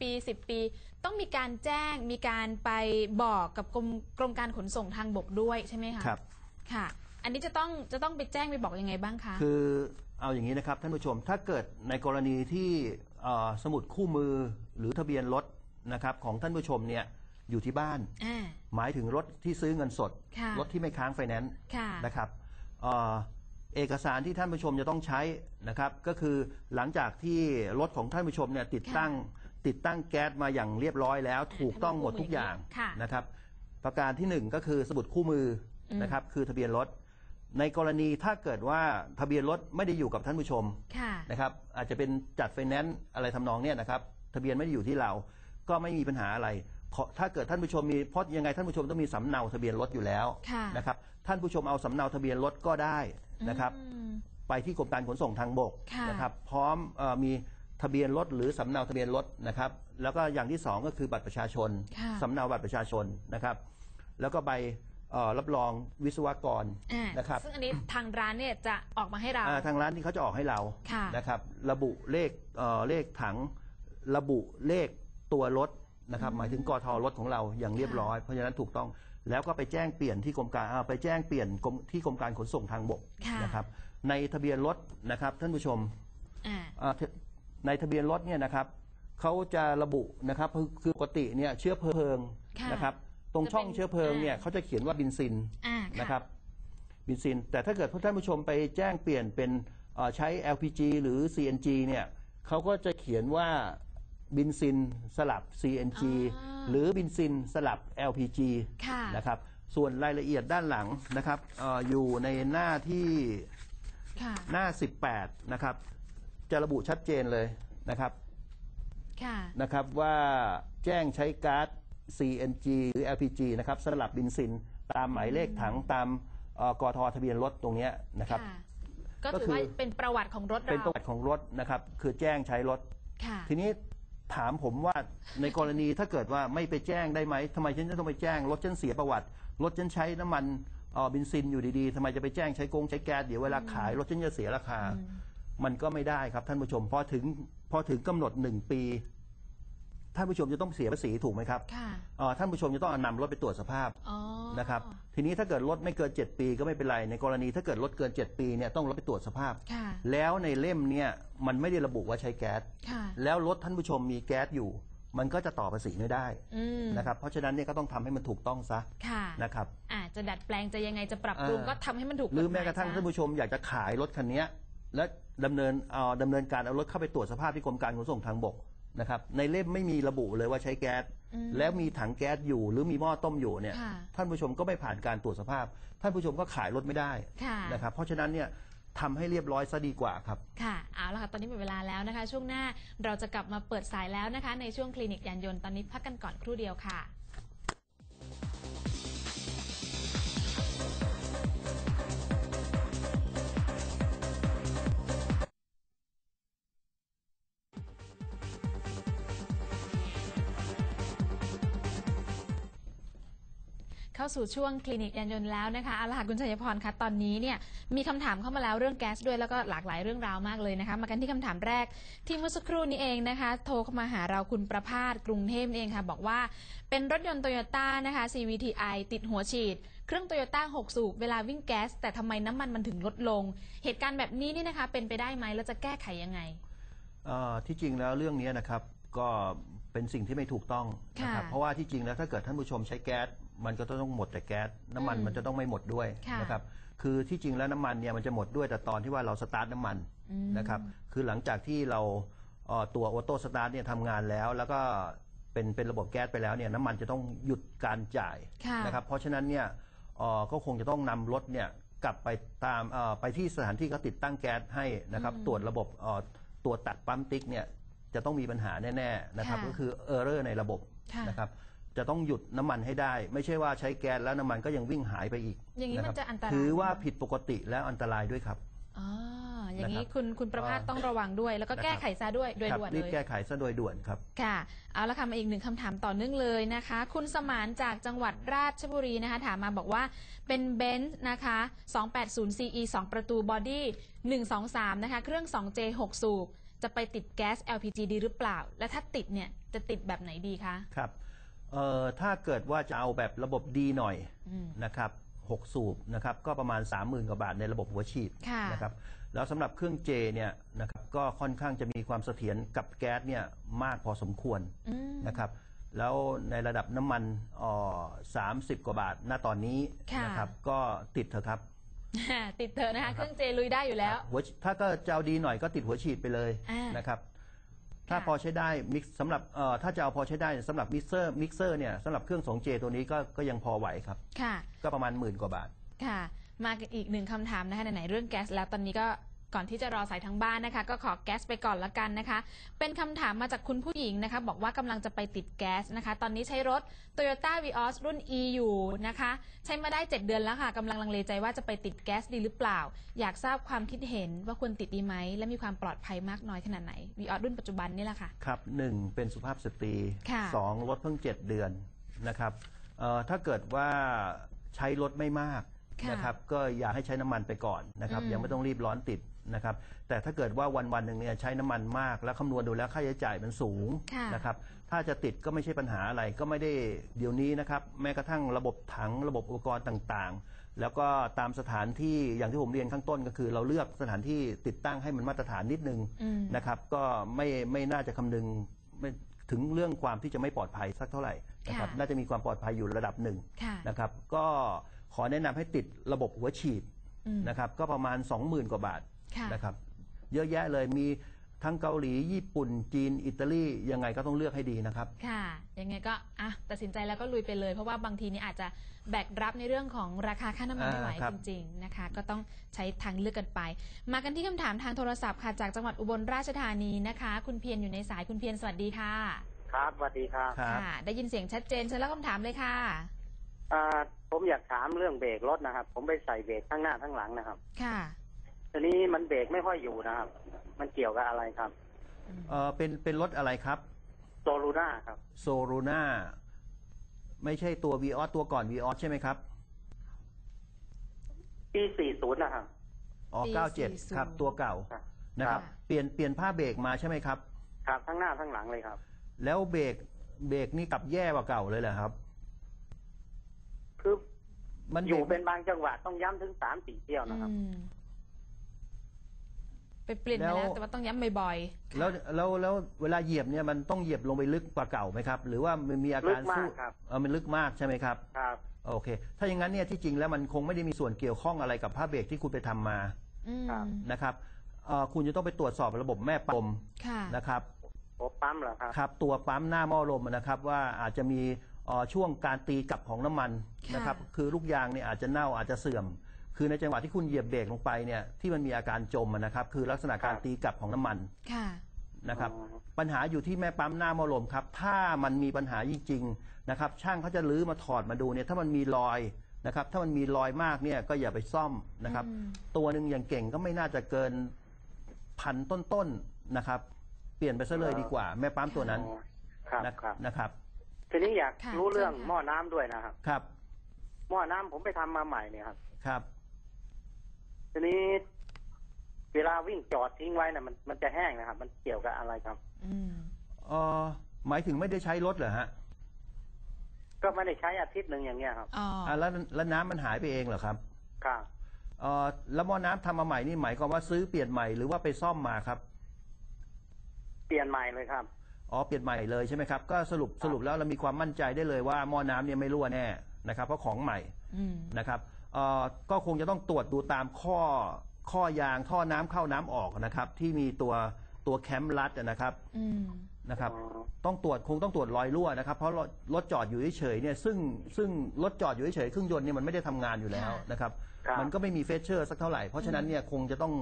ปี 10 ปี ต้องมีการแจ้งมีการไปบอกกับกรมกรมการขนส่งทางบกด้วยใช่ไหมคะครับ ค่ะ อันนี้จะต้องจะต้องไปแจ้งไปบอกยังไงบ้างคะ คือเอาอย่างนี้นะครับท่านผู้ชมถ้าเกิดในกรณีที่เอ่อสมุดคู่มือหรือทะเบียนรถนะครับของท่านผู้ชมเนี่ยอยู่ที่บ้าน อ่า หมายถึงรถที่ซื้อเงินสด ค่ะ รถที่ไม่ค้างไฟแนนซ์ค่ะ นะครับเอ่อเอกสารที่ท่านผู้ชมจะต้องใช้นะครับ ก็คือหลังจากที่รถของท่านผู้ชมเนี่ยติดตั้ง ติดตั้งแก๊สมาอย่างเรียบร้อยแล้ว ถูกต้องหมดทุกอย่างค่ะนะครับ ประการที่หนึ่งก็คือสมุดคู่มืออม นะครับ คือทะเบียนรถ ในกรณีถ้าเกิดว่าทะเบียนรถไม่ได้อยู่กับท่านผู้ชม ค่ะ นะครับอาจจะเป็นจัดไฟแนนซ์อะไรทำนองเนี้ยนะครับทะเบียนไม่ได้อยู่ที่เรา ก็ไม่มีปัญหาอะไรขอถ้าเกิดท่านผู้ชมมีเพราะยังไงท่านผู้ชมต้องมีสำเนาทะเบียนรถอยู่แล้วค่ะนะครับท่านผู้ชมเอาสำเนาทะเบียนรถก็ได้นะครับ อืม ไปที่กรมการขนส่งทางบกค่ะ นะครับ พร้อมเออมี ทะเบียนรถหรือสำเนาทะเบียนรถนะครับ แล้วก็อย่างที่สองก็คือบัตรประชาชนค่ะ สำเนาบัตรประชาชนนะครับ แล้วก็ใบเอ่อรับรองวิศวกรอ่านะครับ ซึ่งอันนี้ทางร้านเนี่ยจะออกมาให้เรา อ่าทางร้านที่เขาจะออกให้เราค่ะ นะครับ ระบุเลขเอ่อเลขถัง ระบุเลขตัวรถนะครับ หมายถึงกทรถของเราอย่างเรียบร้อย เพราะฉะนั้นถูกต้อง แล้วก็ไปแจ้งเปลี่ยนที่กรมการอ่าไปแจ้งเปลี่ยนกรมที่กรมการขนส่งทางบกค่ะ นะครับ ในทะเบียนรถนะครับท่านผู้ชมอ่า อ่าท ในทะเบียนรถเนี่ยนะครับเขาจะระบุนะครับคือคือปกติเนี่ยเชื้อเพลิงค่ะนะครับตรงจะเป็นช่องเชื้อเพลิงเนี่ยอ่า เขาจะเขียนว่าบินซินอ่านะครับบินซิน แต่ถ้าเกิดท่านผู้ชมไปแจ้งเปลี่ยนเป็นเอ่อใช้ LPG หรือ CNG เนี่ยเขาก็จะเขียนว่าบินซินสลับ CNG อ่าหรือบินซินสลับ LPG ค่ะ นะครับส่วนรายละเอียดด้านหลังนะครับเอออยู่ในหน้าที่ค่ะ หน้า 18 นะครับ จะระบุชัดเจนเลยนะครับค่ะนะครับว่าแจ้งใช้ก๊าซ CNG หรือ LPG นะครับสลับบินซิน ตามหมายเลขถังตามเอ่อกททะเบียนรถตรงเนี้ยนะครับค่ะก็ก็ถือคือว่าเป็นประวัติของรถเราเป็นประวัติของรถนะครับคือแจ้งใช้รถค่ะทีนี้ถามผมว่าในกรณีถ้าเกิดว่าไม่ไปแจ้งได้ไหมทำไมฉันจะต้องไปแจ้งรถฉันเสียประวัติ รถฉันใช้น้ำมันเอ่อบินซินอยู่ดีๆทำไมจะไปแจ้งใช้กงใช้แก๊สเดี๋ยวเวลาขายรถฉันจะเสียราคา มันก็ไม่ได้ครับท่านผู้ชมพอถึงพอถึงกำหนดหนึ่งปีท่านผู้ชมจะต้องเสียภาษีถูกไหมครับค่ะเอ่อท่านผู้ชมจะต้องเอานำรถไปตรวจสภาพอ๋อนะครับ ทีนี้ถ้าเกิดรถไม่เกิน 7 ปีก็ไม่เป็นไร ในกรณีถ้าเกิดรถเกิน 7 ปีเนี่ยต้องรถไปตรวจสภาพค่ะแล้วในเล่มเนี่ยมันไม่ได้ระบุว่าใช้แก๊สค่ะแล้วรถท่านผู้ชมมีแก๊สอยู่ มันก็จะต่อภาษีไม่ได้อืมนะครับ เพราะฉะนั้นเนี่ยก็ต้องทำให้มันถูกต้องซะค่ะนะครับอาจจะดัดแปลงจะยังไงจะปรับปรุงอ่าก็ทำให้มันถูกหรือฎหแม้กระทั่งซท่านผู้ชมอยากจะขายรถคันเนี้ย และดำเนินเอ่อดำเนินการเอารถเข้าไปตรวจสภาพที่กรมการขนส่งทางบกนะครับในเล่มไม่มีระบุเลยว่าใช้แก๊ส อืม แล้วมีถังแก๊สอยู่หรือมีหม้อต้มอยู่เนี่ยค่ะ ท่านผู้ชมก็ไม่ผ่านการตรวจสภาพ ท่านผู้ชมก็ขายรถไม่ได้ค่ะ นะครับเพราะฉะนั้นเนี่ยทำให้เรียบร้อยซะดีกว่าครับ ค่ะ เอาละค่ะ ตอนนี้หมดเวลาแล้วนะคะ ช่วงหน้าเราจะกลับมาเปิดสายแล้วนะคะ ในช่วงคลินิกยานยนต์ ตอนนี้พักกันก่อนครู่เดียวค่ะ เข้าสู่ช่วงคลินิกยานยนต์แล้วนะคะเอาละค่ะคุณชัยพรคะตอนนี้เนี่ยมีคำถามเข้ามาแล้วเรื่องแก๊สด้วยแล้วก็หลากหลายเรื่องราวมากเลยนะคะ มากันที่คำถามแรกที่เมื่อสักครู่นี้เองนะคะ โทรเข้ามาหาเราคุณประภาสกรุงเทพเองค่ะ บอกว่าเป็นรถยนต์โตโยต้านะคะ CVTi ติดหัวฉีด เครื่องโตโยต้า6สูบเวลาวิ่งแก๊ส แต่ทำไมน้ำมันมันถึงลดลง เหตุการณ์แบบนี้นี่นะคะ เป็นไปได้ไหมแล้วจะแก้ไขยังไง เอ่อที่จริงแล้วเรื่องนี้นะครับก็เป็นสิ่งที่ไม่ถูกต้องนะครับค่ะเพราะว่าที่จริงแล้วถ้าเกิดท่านผู้ชมใช้แก๊ส มันก็ต้องหมดแต่แก๊สน้ำมันอืมมันจะต้องไม่หมดด้วยค่ะ นะครับคือที่จริงแล้วน้ำมันเนี่ยมันจะหมดด้วยแต่ตอนที่ว่าเราสตาร์ทน้ำมัน อืม นะครับคือหลังจากที่เราเอ่อตัวออโต้สตาร์ทเนี่ยทำงานแล้ว แล้วก็เป็นเป็นระบบแก๊สไปแล้วเนี่ยน้ำมันจะต้องหยุดการจ่ายค่ะ นะครับเพราะฉะนั้นเนี่ยเอ่อก็คงจะต้องนำรถเนี่ยกลับไปตามเอ่อไปที่สถานที่เขาติดตั้งแก๊สให้นะครับอืมตรวจระบบเอ่อตัวตัดปั๊มติ๊กเนี่ยจะต้องมีปัญหาแน่ๆนะครับค่ะก็คือเออร์เรอร์ในระบบค่ะ นะครับ จะต้องหยุดน้ำมันให้ได้ ไม่ใช่ว่าใช้แก๊สแล้วน้ำมันก็ยังวิ่งหายไปอีกอย่างนี้มันครับจะอันตราย ถือว่าผิดปกติแล้วอันตรายด้วยครับ อ๋ออย่างนี้นะครับคุณคุณประภาสอ่าต้องระวังด้วย แล้วก็นะครับ แก้ไขซะด้วยโดยครับด่วนรีบเลยแก้ไขซะโดยด่วนครับ ค่ะ เอาละค่ะมาอีกหนึ่งคำถามต่อเนื่องเลยนะคะ คุณสมานจากจังหวัดราชบุรีนะคะ ถามมาบอกว่าเป็นเบนซ์นะคะ 280 CE 2 ประตูบอดี้ 123 นะคะ เครื่อง 2J 6 สูบ จะไปติดแก๊ส LPG ดีหรือเปล่า และถ้าติดเนี่ย จะติดแบบไหนดีคะ ครับ เอ่อถ้าเกิดว่าจะเอาแบบระบบดีหน่อยอืมนะครับ6สูบนะครับก็ประมาณ 30,000กว่าบาทในระบบหัวฉีดค่ะ นะครับแล้วสำหรับเครื่องเจเนี่ยนะครับก็ค่อนข้างจะมีความเสถียรกับแก๊สเนี่ยมากพอสมควรอืม นะครับแล้วในระดับน้ำมันอ่อ30กว่าบาทณตอนนี้ค่ะ นะครับก็ติดเถอะครับ ติดเถอะนะคะเครื่องเจลุยได้อยู่แล้ว หัวถ้าก็จะเอาดีหน่อยก็ติดหัวฉีดไปเลยอ่าน นะครับ ถ้าค่ะพอใช้ได้มิกซ์สำหรับเอ่อถ้าจะเอาพอใช้ได้สำหรับมิกเซอร์มิกเซอร์เนี่ยสำหรับเครื่องสองเจตัวนี้ก็ก็ยังพอไหวครับ ค่ะ ก็ประมาณหมื่นกว่าบาท ค่ะ มาอีกหนึ่งคำถามนะคะไหนๆเรื่องแก๊สแล้วตอนนี้ก็ ก่อนที่จะรอสายทางบ้านนะคะ ก็ขอแก๊สไปก่อนละกันนะคะ เป็นคำถามมาจากคุณผู้หญิงนะคะ บอกว่ากำลังจะไปติดแก๊สนะคะ ตอนนี้ใช้รถ Toyota Vios รุ่น E อยู่นะคะ ใช้มาได้ 7 เดือนแล้วค่ะกำลังลังเลใจว่าจะไปติดแก๊สดีหรือเปล่า อยากทราบความคิดเห็นว่าควรติดดีไหม และมีความปลอดภัยมากน้อยขนาดไหน Vios รุ่นปัจจุบันนี่แหละค่ะ ครับหนึ่งเป็นสุภาพสตรีค่ะสองรถเพิ่ง 7 เดือนนะครับเอ่อถ้าเกิดว่าใช้รถไม่มากค่ะนะครับก็อย่าให้ใช้น้ำมันไปก่อนนะครับอืม ยังไม่ต้องรีบร้อนติด นะครับแต่ถ้าเกิดว่าวันวันๆหนึ่งเนี่ยใช้น้ำมันมาก แล้วคำนวณดูแล้วค่าใช้จ่ายมันสูงค่ะ นะครับถ้าจะติดก็ไม่ใช่ปัญหาอะไรก็ไม่ได้เดี๋ยวนี้นะครับแม้กระทั่งระบบถังระบบอุปกรณ์ต่างๆ แล้วก็ตามสถานที่อย่างที่ผมเรียนข้างต้นก็คือ เราเลือกสถานที่ติดตั้งให้มันมาตรฐานนิดนึงอืม นะครับก็ไม่ไม่น่าจะคำนึงไม่ถึงเรื่องความที่จะไม่ปลอดภัยสักเท่าไหร่นะครับค่ะ น่าจะมีความปลอดภัยอยู่ระดับหนึ่ง ค่ะ นะครับก็ขอแนะนำให้ติดระบบหัวฉีดอืม นะครับก็ประมาณ 20,000 กว่าบาทค่ะ นะครับ เยอะแยะเลยมีทั้งเกาหลี ญี่ปุ่น จีน อิตาลี ยังไงก็ต้องเลือกให้ดีนะครับ ค่ะ ยังไงก็อะตัดสินใจแล้วก็ลุยไปเลย เพราะว่าบางทีนี่อาจจะแบกรับในเรื่องของราคาค่าน้ำมันไม่ไหวอ่าครับจริงๆนะคะ ก็ต้องใช้ทางเลือกกันไป มากันที่คำถามทางโทรศัพท์ค่ะจากจังหวัดอุบลราชธานีนะคะ คุณเพียรอยู่ในสายคุณเพียรสวัสดีค่ะ ครับสวัสดีครับครับค่ะ ได้ยินเสียงชัดเจนเชิญแล้วคำถามเลยค่ะอ่าผมอยากถามเรื่องเบรกรถนะครับ ผมไปใส่เบรกข้างหน้าข้างหลังนะครับ ค่ะ ทีนี้มันเบรกไม่ค่อยอยู่นะครับ มันเกี่ยวกับอะไรครับเออเป็นเป็นรถอะไรครับโซลูน่าครับโซโ n นาไม่ใช่ตัว v ีออตัวก่อน v ีออใช่ไหมครับปี40นะครับอ๋อปี97ครับ40ตัวเก่าครับนะครับค่ะเปลี่ยนเปลี่ยนผ้าเบรกมาใช่ไหมครับ ครับทั้งหน้าทั้งหลังเลยครับ แล้วเบรกเบรกนี่กลับแย่กว่าเก่าเลยเหรอครับ คือมันอยู่บรกเป็นบางจังหวะต้องย้ำถึงสามสี่เที่ยวนะครับ อืม ไปเปลี่ยนมาแล้ว แต่ว่าต้องย้ำบ่อยๆแล้วแล้วแล้วเวลาเหยียบเนี่ยมันต้องเหยียบลงไปลึกกว่าเก่าไหมครับ หรือว่ามันมีอาการลึกมากสู้ครับ เออมันลึกมากใช่ไหมครับ ครับ โอเค ถ้าอย่างนั้นเนี่ยที่จริงแล้วมันคงไม่ได้มีส่วนเกี่ยวข้องอะไรกับผ้าเบรกที่คุณไปทำมาอืมครับ นะครับเอ่อคุณจะต้องไปตรวจสอบระบบแม่ปั๊มค่ะนะครับโอ้ปั๊มเหรอครับ ครับ ตัวปั๊มหน้าหม้อลมนะครับว่าอาจจะมีเอ่อช่วงการตีกลับของน้ำมันค่ะนะครับคือลูกยางเนี่ยอาจจะเน่าอาจจะเสื่อม คือในจังหวะที่คุณเหยียบเบรกลงไปเนี่ยที่มันมีอาการจมอะนะครับ คือลักษณะการครับตีกลับของน้ำมันค่ะ นะครับอ๋อ ปัญหาอยู่ที่แม่ปั๊มหน้าหม้อลมครับ ถ้ามันมีปัญหาจริงๆนะครับ ช่างเขาจะลื้อมาถอดมาดูเนี่ยถ้ามันมีรอยนะครับ ถ้ามันมีรอยมากเนี่ยก็อย่าไปซ่อมนะครับ อืม ตัวหนึ่งอย่างเก่งก็ไม่น่าจะเกินพันต้นๆนะครับ เปลี่ยนไปซะเลยดีกว่า แม่ปั๊มตัวนั้นอ๋อครับนะครับนะครับ ทีนี้อยากค่ะรู้เรื่องเชิญค่ะ หม้อน้ำด้วยนะครับ ครับหม้อน้ำผมไปทำมาใหม่เนี่ยครับ ครับ ทีนี้เวลาวิ่งจอดทิ้งไว้น่ะมันมันจะแห้งนะครับ มันเกี่ยวกับอะไรครับ อืมเออหมายถึงไม่ได้ใช้รถเหรอฮะก็ไม่ได้ใช้อาทิตย์หนึ่งอย่างเงี้ยครับอ๋อออะแล้วแล้วน้ำมันหายไปเองเหรอครับครับเออแล้วหม้อน้ำทำมาใหม่นี่หมายความว่าซื้อเปลี่ยนใหม่หรือว่าไปซ่อมมาครับเปลี่ยนใหม่เลยครับ อ๋อเปลี่ยนใหม่เลยใช่ไหมครับก็สรุปสรุปแล้วเรามีความมั่นใจได้เลยว่าหม้อน้ำเนี่ยไม่รั่วแน่นะครับเพราะของใหม่อืม นะครับเอ่อก็คงจะต้องตรวจดูตามข้อข้อยางท่อน้ำเข้าน้ำออกนะครับ ที่มีตัวตัวแคมรัดนะครับอืม นะครับอ๋อต้องตรวจคงต้องตรวจรอยรั่วนะครับ เพราะรถรถจอดอยู่เฉยๆเนี่ยซึ่งซึ่งรถจอดอยู่เฉยๆเครื่องยนต์เนี่ยมันไม่ได้ทำงานอยู่แล้วค่ะ นะครับครับ มันก็ไม่มีเฟเชอร์สักเท่าไหร่เพราะฉะนั้นเนี่ยคงจะต้อง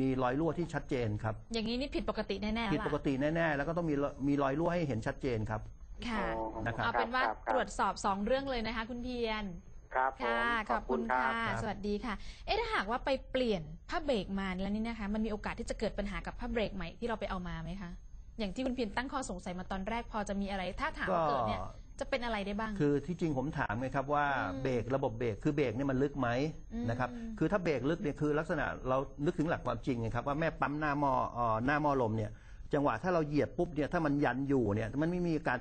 มีรอยรั่วที่ชัดเจนครับอย่างนี้นี่ผิดปกติแน่ๆผิดล่ะปกติแน่ๆแล้วก็ต้องมีรมีรอยรั่วให้เห็นชัดเจนครับ ค่ะ อ๋อนะครับ เอาเป็นว่าครับคบตรวจสอบสองเรื่องเลยนะคะ คุณเพียร ครับผมค่ะขอบคุณค่ะครับสวัสดีค่ะ เอ๊ะถ้าหากว่าไปเปลี่ยนผ้าเบรกมาแล้วนี่นะคะ มันมีโอกาสที่จะเกิดปัญหากับผ้าเบรกใหม่ที่เราไปเอามาไหมคะ อย่างที่คุณเพียรตั้งข้อสงสัยมาตอนแรกพอจะมีอะไร ถ้าถามว่าเกิดเนี่ยจะเป็นอะไรได้บ้าง คือที่จริงผมถามไงครับว่าอืมเบรกระบบเบรกคือเบรกเนี่ยมันลึกไหมอืมนะครับ คือถ้าเบรกลึกเนี่ยคือลักษณะเรานึกถึงหลักความจริงไงครับว่าแม่ปั๊มหน้าหม้อเอ่อหน้าหม้อลมเนี่ยจังหวะถ้าเราเหยียบปุ๊บเนี่ยถ้ามันยันอยู่เนี่ยมันไม่มีการ